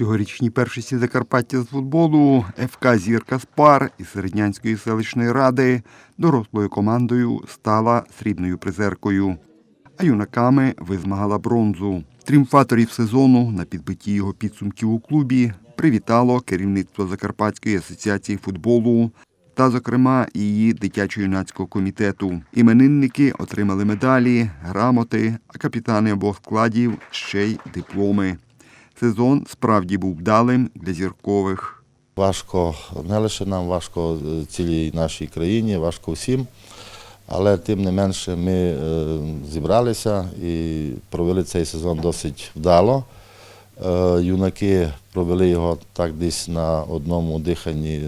цьогорічній першості Закарпаття з футболу ФК Зірка Спар із Середнянської селищної ради дорослою командою стала срібною призеркою, а юнаками визмагала бронзу. Тріумфаторів сезону на підбитті його підсумків у клубі привітало керівництво Закарпатської асоціації футболу та, зокрема, її дитячо-юнацького комітету. Іменинники отримали медалі, грамоти, а капітани обох складів ще й дипломи. Сезон справді був вдалим для зіркових. Важко не лише нам, важко е, цілій нашій країні, важко всім. Але тим не менше ми е, зібралися і провели цей сезон досить вдало. Е, Юнаки провели його так десь на одному диханні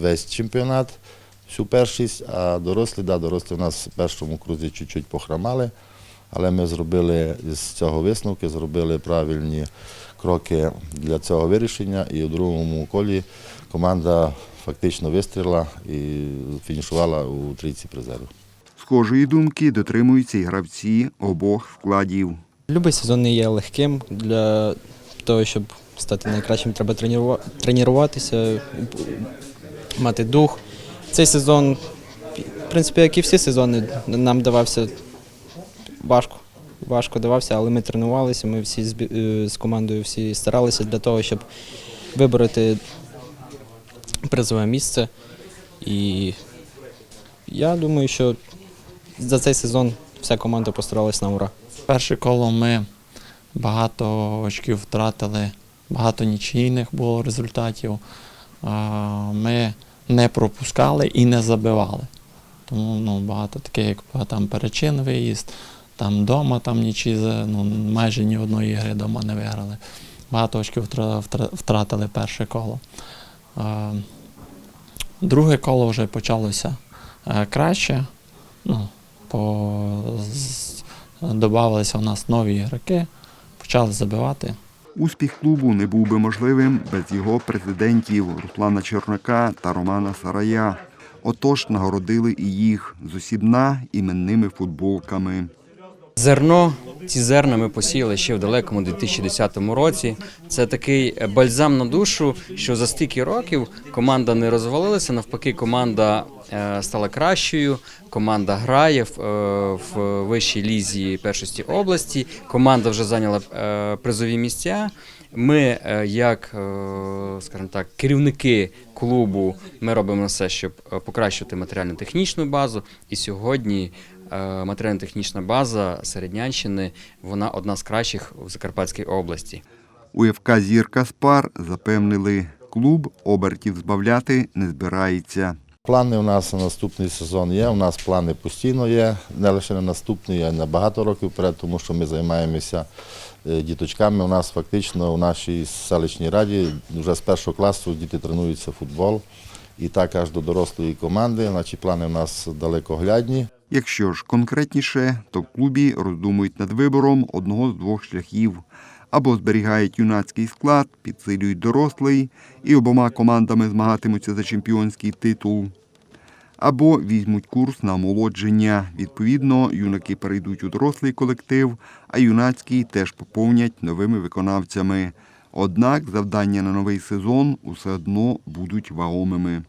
весь- чемпіонат, всю першість, а дорослі, да, дорослі у нас в першому крузі чуть-чуть похромали. Але ми зробили з цього висновки, зробили правильні кроки для цього вирішення. І у другому колі команда фактично вистріла і фінішувала у трійці призерів. Схожої думки дотримуються і гравці обох складів. Любий сезон не є легким. Для того, щоб стати найкращим, треба тренуватися, мати дух. Цей сезон, в принципі, як і всі сезони, нам давався важко. Важко давався, але ми тренувалися, ми всі з, е, з командою всі старалися для того, щоб вибороти призове місце. І я думаю, що за цей сезон вся команда постаралась на ура. Перше коло ми багато очків втратили, багато нічийних було результатів. Ми не пропускали і не забивали. Тому ну, багато таке, як там перечин виїзд, там вдома там нічі, ну, майже ні одної гри вдома не виграли. Багато очків втра- втра- втратили перше коло. Друге коло вже почалося е, краще. Ну, по, додавалися у нас нові ігроки, почали забивати. Успіх клубу не був би можливим без його президентів Руслана Чернака та Романа Сарая. Отож нагородили і їх з усібна іменними футболками. Зерно, ці зерна ми посіяли ще в далекому 2010 році. Це такий е, бальзам на душу, що за стільки років команда не розвалилася. Навпаки, команда е, стала кращою. Команда грає в, е, в вищій лізі першості області. Команда вже зайняла призові місця. Ми, як скажімо так, керівники клубу, ми робимо все, щоб покращити матеріально-технічну базу. І сьогодні матеріально-технічна база Середнянщини вона одна з кращих в Закарпатській області. У ФК Зірка Спар запевнили, клуб обертів збавляти не збирається. Плани у нас на наступний сезон є. У нас плани постійно є, не лише на наступний, а й на багато років вперед, тому що ми займаємося е, діточками. У нас фактично у нашій селищній раді вже з першого класу діти тренуються в футбол. І так аж до дорослої команди. Наші плани у нас далекоглядні. Якщо ж конкретніше, то в клубі роздумують над вибором одного з двох шляхів. Або зберігають юнацький склад, підсилюють дорослий і обома командами змагатимуться за чемпіонський титул. Або візьмуть курс на омолодження. Відповідно, юнаки перейдуть у дорослий колектив, а юнацький теж поповнять новими виконавцями. Однак завдання на новий сезон усе одно будуть вагомими.